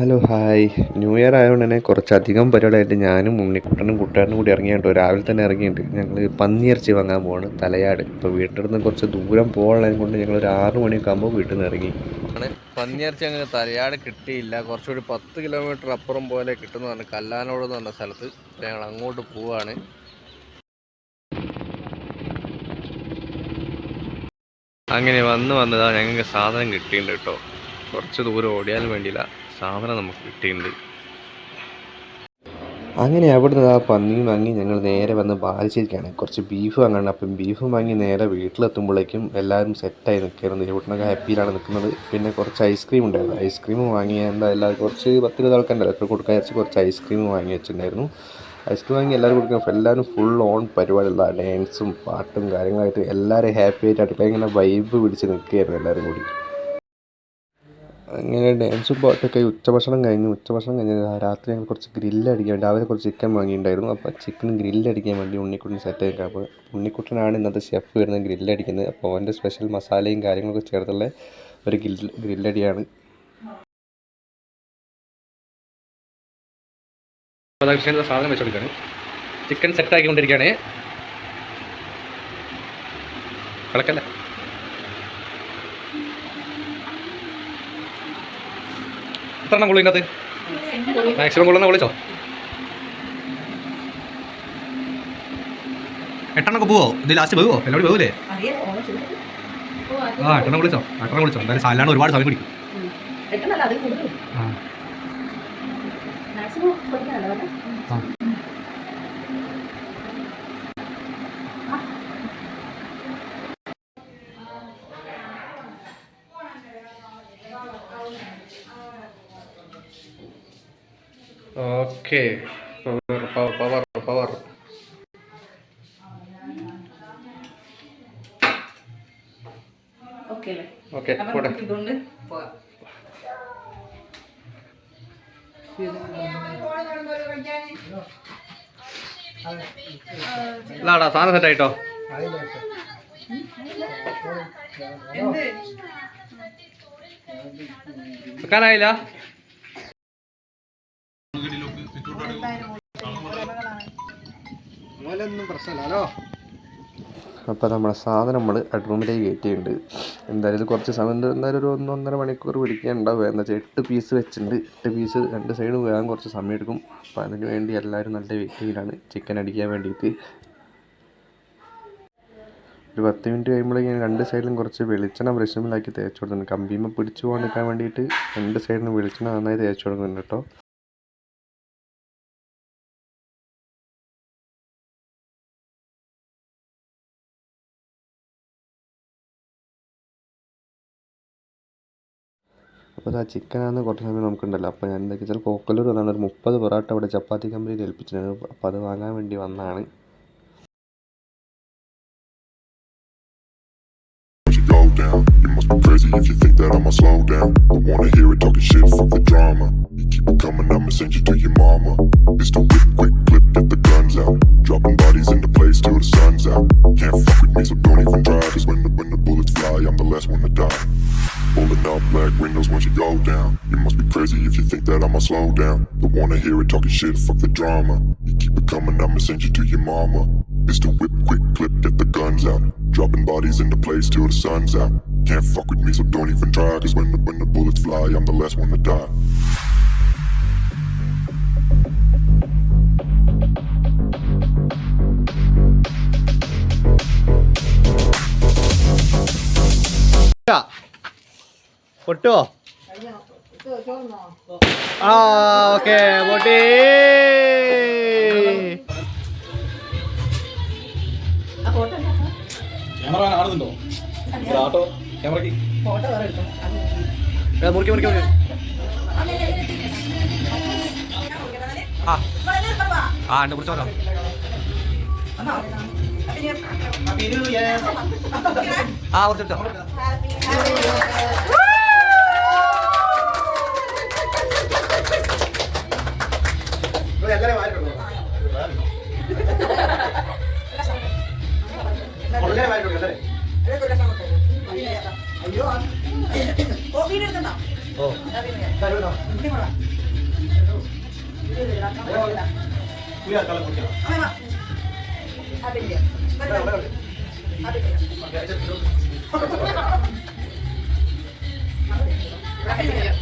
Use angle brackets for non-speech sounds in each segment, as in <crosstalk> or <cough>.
Hello hi new year ആയതുകൊണ്ട് തന്നെ കുറച്ചധികം പരിപാടിയായിട്ട് ഞാനും ഉണ്ണിക്കുട്ടനും കുട്ടാനും കൂടി ഇറങ്ങിയിട്ടോ രാവിലെ തന്നെ ഇറങ്ങിയിട്ടുണ്ട്. ഞങ്ങൾ പന്നിയിറച്ചി വാങ്ങാൻ പോവാണ്. തലയാട്. ഇപ്പോൾ വീട്ടിൽ നിന്ന് കുറച്ച് ദൂരം പോകാനുള്ളത് കൊണ്ട് ഞങ്ങൾ ഒരു ആറ് മണിയൊക്കെ ആകുമ്പോൾ വീട്ടിൽ നിന്ന് ഇറങ്ങി പന്നിയിറച്ചി അങ്ങനെ തലയാട് കിട്ടിയില്ല. കുറച്ചുകൂടി പത്ത് കിലോമീറ്റർ അപ്പുറം പോലെ കിട്ടുന്നതാണ് കല്ലാനോട് എന്ന് പറഞ്ഞ സ്ഥലത്ത് ഞങ്ങൾ അങ്ങോട്ട് പോവാണ്. അങ്ങനെ വന്ന് വന്നതാണ് ഞങ്ങൾക്ക് സാധനം കിട്ടിയിട്ടുണ്ട് കേട്ടോ. കുറച്ച് ദൂരം ഓടിയാൽ വേണ്ടിയില്ല. സാധനം നമുക്ക് കിട്ടിയിട്ടുണ്ട്. അങ്ങനെ അവിടുന്ന് ആ പന്നിയും വാങ്ങി ഞങ്ങൾ നേരെ വന്ന് ബാലിച്ചിരിക്കുകയാണ് കുറച്ച് ബീഫ് വാങ്ങണം അപ്പം ബീഫ് വാങ്ങി നേരെ വീട്ടിലെത്തുമ്പോഴേക്കും എല്ലാവരും സെറ്റായി നിൽക്കുന്നത് ഇവിടുന്നൊക്കെ ഹാപ്പിയിലാണ് നിൽക്കുന്നത്. പിന്നെ കുറച്ച് ഐസ്ക്രീം ഉണ്ടായിരുന്നു. ഐസ്ക്രീം വാങ്ങി എന്താ എല്ലാവരും കുറച്ച് പത്തിരുപത് ആൾക്കാരുണ്ടല്ലോ എത്ര കൊടുക്കാൻ വെച്ച് കുറച്ച് ഐസ്ക്രീം വാങ്ങി വെച്ചിട്ടുണ്ടായിരുന്നു. ഐസ്ക്രീം വാങ്ങി എല്ലാവരും കൊടുക്കുക എല്ലാവരും ഫുൾ ഓൺ പരിപാടിയുള്ള ഡാൻസും പാട്ടും കാര്യങ്ങളായിട്ട് എല്ലാവരും ഹാപ്പി ആയിട്ട് അടുക്കള ഇങ്ങനെ വൈബ് പിടിച്ച് നിൽക്കുകയായിരുന്നു എല്ലാവരും കൂടി. അങ്ങനെ ഡാൻസും പാട്ടൊക്കെ ഉച്ചഭക്ഷണം കഴിഞ്ഞു. ഉച്ചഭക്ഷണം കഴിഞ്ഞ് രാത്രി ഞങ്ങൾ കുറച്ച് ഗ്രില്ല് അടിക്കാൻ രാവിലെ കുറച്ച് ചിക്കൻ വാങ്ങിയിട്ടുണ്ടായിരുന്നു. അപ്പോൾ ചിക്കൻ ഗ്രില്ല് അടിക്കാൻ വേണ്ടി ഉണ്ണിക്കുട്ടൻ സെറ്റ് ആക്കുക അപ്പോൾ ഉണ്ണിക്കുട്ടനാണ് ഇന്നത്തെ ഷെഫ് വരുന്നത് ഗ്രില്ല് അടിക്കുന്നത്. അപ്പോൾ അവന്റെ സ്പെഷ്യൽ മസാലയും കാര്യങ്ങളൊക്കെ ചേർത്തുള്ള ഒരു ഗ്രില്ല് ഗ്രില്ലടിയാണ് രാധാകൃഷ്ണൻ സാധനം വെച്ചുകൊടുക്കുകയാണ് ചിക്കൻ സെറ്റ് ആക്കിക്കൊണ്ടിരിക്കുകയാണ്. കിടക്കല്ല എത്ര എണ്ണം കൊള്ളിനകത്ത് മാക്സിമം കൊള്ളുന്ന വിളിച്ചോ? എട്ടെണ്ണൊക്കെ പോവോ? ഇത് ലാസ്റ്റ് പോവോ? എല്ലാവരും പോകൂലേ ആ എട്ടെണ്ണം വിളിച്ചോ? എട്ടെണ്ണം വിളിച്ചോ. എന്തായാലും സാലാണ് ഒരുപാട് സമയം പിടിക്കും. ആ മാക്സിമം കൊടുക്കാനല്ലോ പറഞ്ഞെ? ആ okay power power power power okay പോകാം ഇതാടാ സാധനം സെറ്റ് ആയിട്ടോ വെക്കാനായില്ല അപ്പോൾ നമ്മുടെ സാധനം നമ്മൾ റൂമിലേക്ക് കയറ്റിയിട്ടുണ്ട്. എന്തായാലും ഇത് കുറച്ച് സമയം എന്തായാലും ഒരു ഒന്നൊന്നര മണിക്കൂർ പിടിക്കാനുണ്ടാവും എന്താ വെച്ചാൽ എട്ട് പീസ് വെച്ചിട്ടുണ്ട്. എട്ട് പീസ് രണ്ട് സൈഡ് വേകാൻ കുറച്ച് സമയം എടുക്കും. അപ്പോൾ അതിന് വേണ്ടി എല്ലാവരും നല്ല വെയിറ്റിങ്ങിലാണ് ചിക്കൻ അടിക്കാൻ വേണ്ടിയിട്ട്. ഒരു പത്ത് മിനിറ്റ് കഴിയുമ്പോഴേക്കും രണ്ട് സൈഡിലും കുറച്ച് വെളിച്ചെണ്ണ ബ്രഷിമിലാക്കി തേച്ച് കൊടുക്കുന്നുണ്ട് കമ്പിമ്മ പിടിച്ചു പോകാൻ നിൽക്കാൻ വേണ്ടിയിട്ട് രണ്ട് സൈഡിലും വെളിച്ചെണ്ണ നന്നായി തേച്ച് കൊടുക്കുന്നുണ്ട് കേട്ടോ. അപ്പോൾ ആ ചിക്കനാണെന്ന് കുറച്ച് സമയം നമുക്കുണ്ടല്ലോ അപ്പോൾ ഞാൻ എന്താക്കി വെച്ചാൽ കോക്കലൂർ വന്നാണ് ഒരു മുപ്പത് പൊറോട്ട അവിടെ ചപ്പാത്തി കമ്പനിയിൽ ഏൽപ്പിച്ചിട്ടുണ്ട് അപ്പോൾ അത് വാങ്ങാൻ വേണ്ടി വന്നതാണ് down. You must be crazy if you think that I'ma slow down. I wanna hear it talking shit, fuck the drama. You keep it coming, I'ma send you to your mama. Pistol whip, quick clip, get the guns out. Dropping bodies in the place till the sun's out. Can't fuck with me, so don't even windows once you go down. You must be crazy if you think that I'ma slow down. Don't wanna hear it talking shit, fuck the drama. You keep it coming, I'ma send you to your mama. Pistol whip, quick clip, get the guns out. Dropping bodies in the place till the sun's out. Can't fuck with me, so don't even try. Cause when the, when the bullets fly, I'm the last one to die. പൊട്ടുവോ ആ okay പൊട്ടി. മുറിക്ക് മുറിക്ക് മുറിക്ക്. ആ. ആ ഉണ്ട് ആ കുറച്ച് കുറിച്ചോ അയ്യോ ഓ വീട് എടുക്കണ്ട. ഓ <laughs>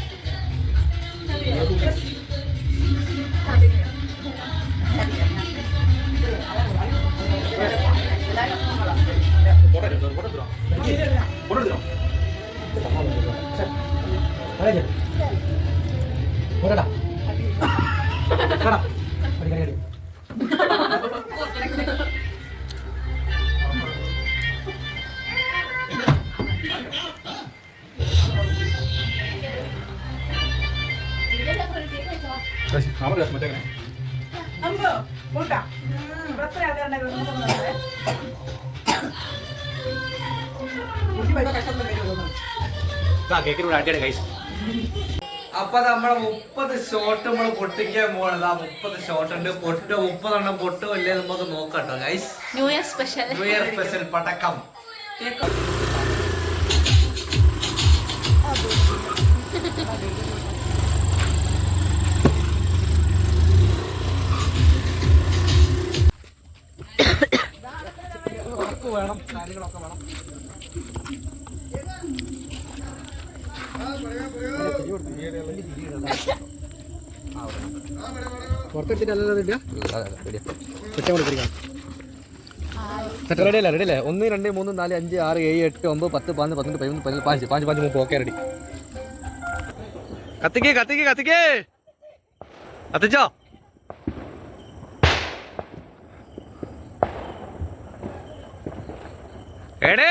കേക്കിലൂടെ അടിയുടെ കൈസ് അപ്പൊ നമ്മളെ മുപ്പത് ഷോട്ട് നമ്മൾ പൊട്ടിക്കാൻ പോകണത് ആ മുപ്പത് ഷോട്ട് ഉണ്ട്. പൊട്ടോ മുപ്പതെണ്ണം പൊട്ടോ ഇല്ലേ നമുക്ക് നോക്കട്ടോ guys new year special new year special പടക്കം. വേണം കാര്യങ്ങളൊക്കെ വേണം. റെഡി അല്ലേ റെഡി അല്ലേ? ഒന്ന് രണ്ട് മൂന്ന് നാല് അഞ്ച് ആറ് ഏഴ് എട്ട് ഒമ്പത് പത്ത് പതിനൊന്ന് പന്ത്രണ്ട് പതിമൂന്ന് പതിനാല് പാഞ്ച് പാഞ്ച് പാഞ്ച് മൂന്ന് ഓക്കെ റെഡി കത്തിക്കേ കത്തിക്കേ കത്തിക്കേ. കത്തിച്ചോ? എടേ